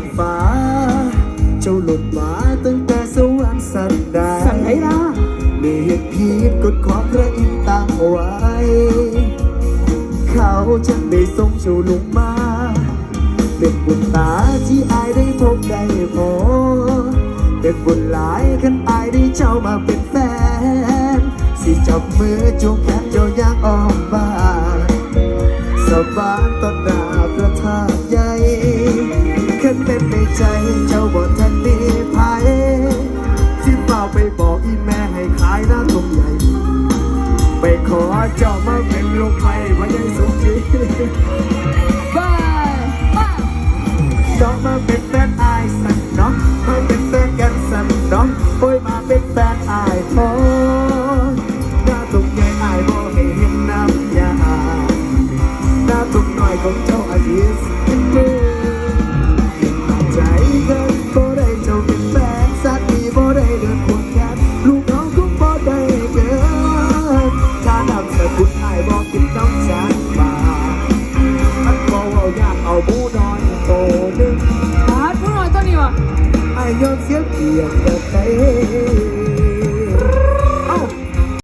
นฟ้า เจ้าหลุดมาตั้งแต่สวรรค์สันดาสั่ไหนล่ะเลียดพีดกดความพระอินทร์ตั้งไว้ เขาจะได้ทรงเจ้าลงมาเป็นบุญตาที่อายได้พบได้พอเป็นบุญหลายขันอายได้เจ้ามาเป็นแฟน สิจับมือจูงแขนเจ้าย่างออกบานสบายตอน เจ้าบ่ทันมีภัยสิเฝ้าไปบอกอีแม่ให้ขายหน้าตรงใหญ่ ไปขอเจ้ามาเป็นลูกไผ่พระยังสุขีบายบายน้องมาเป็นแฟนอายสันเน้องมาเป็นแฟนกันสันเน้องโอ้ยมาเป็นแฟนอายพอหน้าตุกใหญ่อายบ่ให้เห็นน้ำยาหน้าตุกน้อยของเจ้าอาทิตย์ หนึ่งบายตัวนี้วะไอ้ยอมเสียเปรียบแต่ใจ